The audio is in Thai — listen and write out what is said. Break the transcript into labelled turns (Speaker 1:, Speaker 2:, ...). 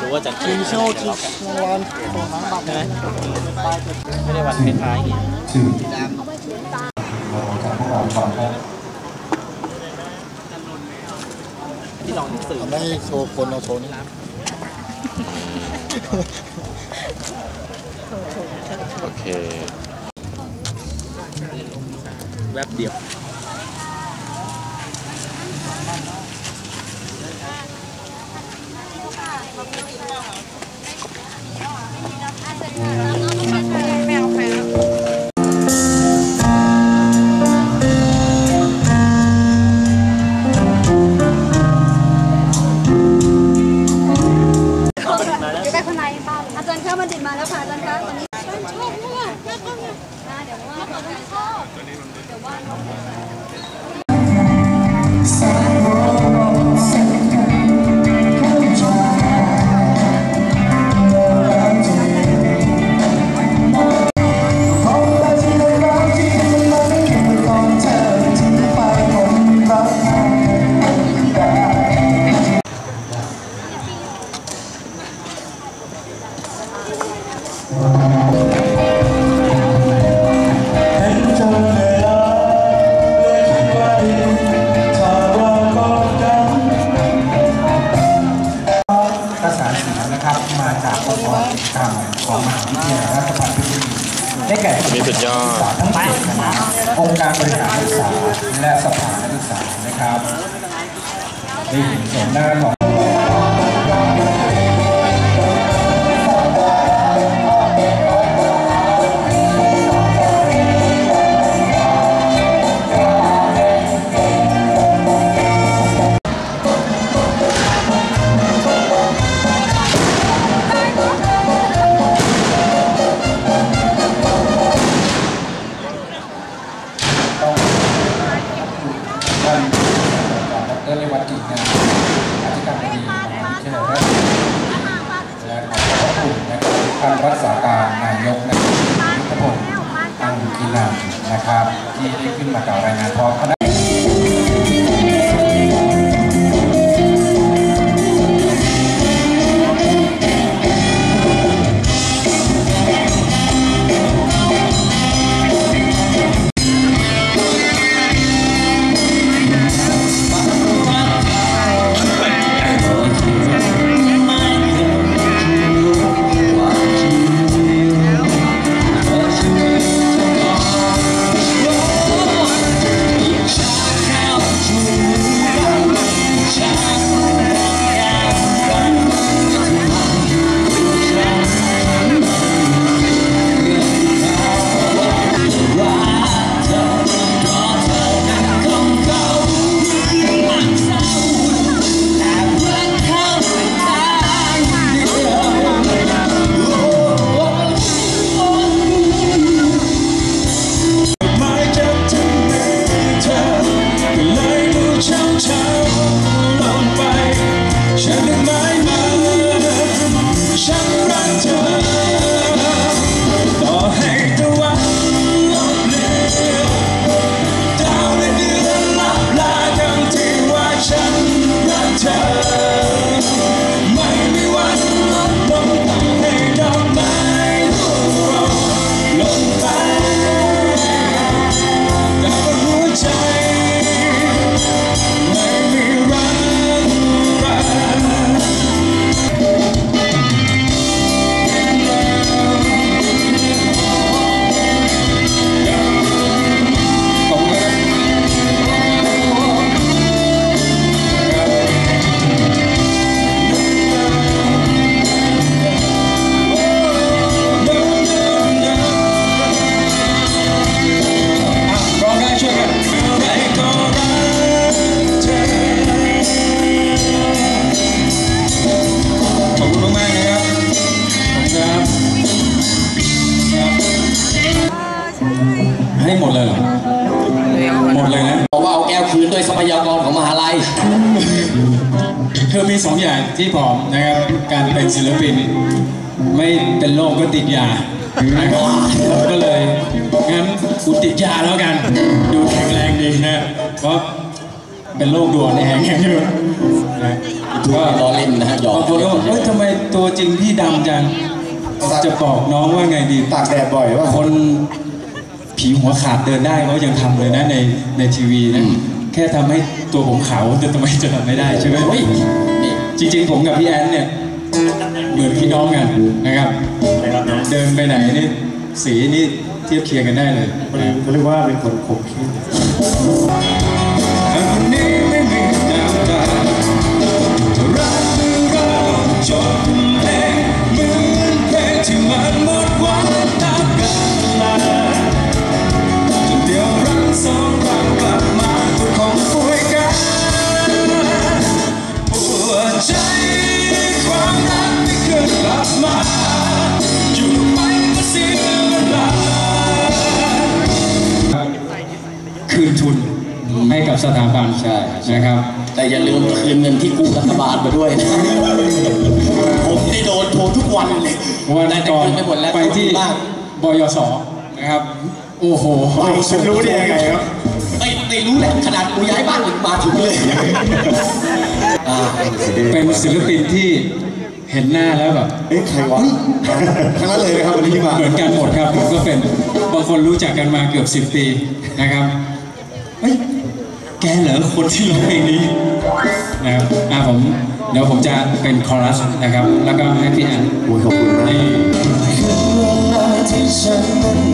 Speaker 1: รู้ว่าจะ
Speaker 2: ทีโชว์ทีวันงหางบัตร
Speaker 1: ใช่ไหมไม่ได้วันท้ายๆอย่างงี้
Speaker 3: ชื่อของพวกเราฟังครับ
Speaker 1: ที่ลองสือ
Speaker 2: ไม่ให้โชว์คนเอาโชว์นี่
Speaker 4: โอเค
Speaker 1: แวบเดียว
Speaker 5: จันข้าบัณฑิบมาแล้วค่ะอาจารย์คะตอนนี้ชอบชอบมากเดี๋ยวว่าเราจะชอบเดี๋ยวว่า
Speaker 3: ได้แก่
Speaker 4: อันนี้สุดยอด
Speaker 3: ทั้งหมดองค์การบริหารนักศึกษาและสภานักศึกษานะครับได้เห็นชมหน้าของ ท่านรักษาการนายกนะครับยุทธพงศ์อังกีนันนะครับ ที่ได้ขึ้นมากล่าวรายงานพร้อมคณะ
Speaker 6: ห้หมดเลยเหรอหมดเลยนะ
Speaker 7: บอกว่าเอาแก้วคืนด้วยทรัพยากรของมหาลัย
Speaker 6: คือมีสองอย่างที่ผมนะครับ การเป็นศิลปิน ไม่เป็นโรคก็ติดยานะครับก็เลยงั้นกูติดยาแล้วกัน ดูแข็งแรงดีนะเพราะเป็นโรคด่วนแหงแข็งอยู่นะติด
Speaker 7: ก็ล้อเล่นนะฮะหยอก
Speaker 3: บางคนก็บอกเฮ้ยทำไมตัวจริงพี่ดำจังจะบอกน้องว่าไงดี
Speaker 2: ตากแดดบ่อยว่า
Speaker 3: คน ผีหัวขาดเดินได้เขายังทำเลยนะในในทีวีนะแค่ทำให้ตัวผมขาวแต่ทำไมจะทำไม่ได้ใช่ไหม
Speaker 7: เฮ้ยนี่
Speaker 3: จริง ๆ ผมกับพี่แอนเนี่ยเหมือนพี่น้องกันนะครับ เดินไปไหนนี่สีนี่เทียบเคียงกันได้เลยนะครับ
Speaker 2: เขาเรียกว่าเป็นคนขมขี้
Speaker 3: วั สถาบัน
Speaker 7: ใช่
Speaker 3: นะครับ
Speaker 7: แต่อย่าลืมคืนเงินที่กู้รัฐบาลมาด้วยนะ ผมได้โดนโทรทุกวันเลย
Speaker 3: วัน
Speaker 7: ได้
Speaker 3: ก่อน
Speaker 7: คืนไปหมดแล้ว
Speaker 3: ไปที่
Speaker 7: ขอบคุณมาก
Speaker 3: บยศนะครับ โอ้โห
Speaker 2: ฉันรู้ได้ยังไงครับ
Speaker 7: ไม่ไม่รู้แหละขนาดกูย้ายบ้านถึงมาถึงเลยอ่า
Speaker 3: เป็นศิลปินที่เห็นหน้าแล้วแบบ
Speaker 2: เอ๊ะใครวะทั้งนั้นเลยนะครับวันนี้ที่มา
Speaker 3: เหมือนกันหมดครับผมก็เป็นบางคนรู้จักกันมาเกือบสิบปีนะครับเฮ้ย แกเหรอคนที่ร้องเพลงนี้นะครับอะผมเดี๋ยวผมจะเป็นคอรัสนะครับ แล้วก็ให้พี่อัน
Speaker 2: โอ้ยขอบคุณมาก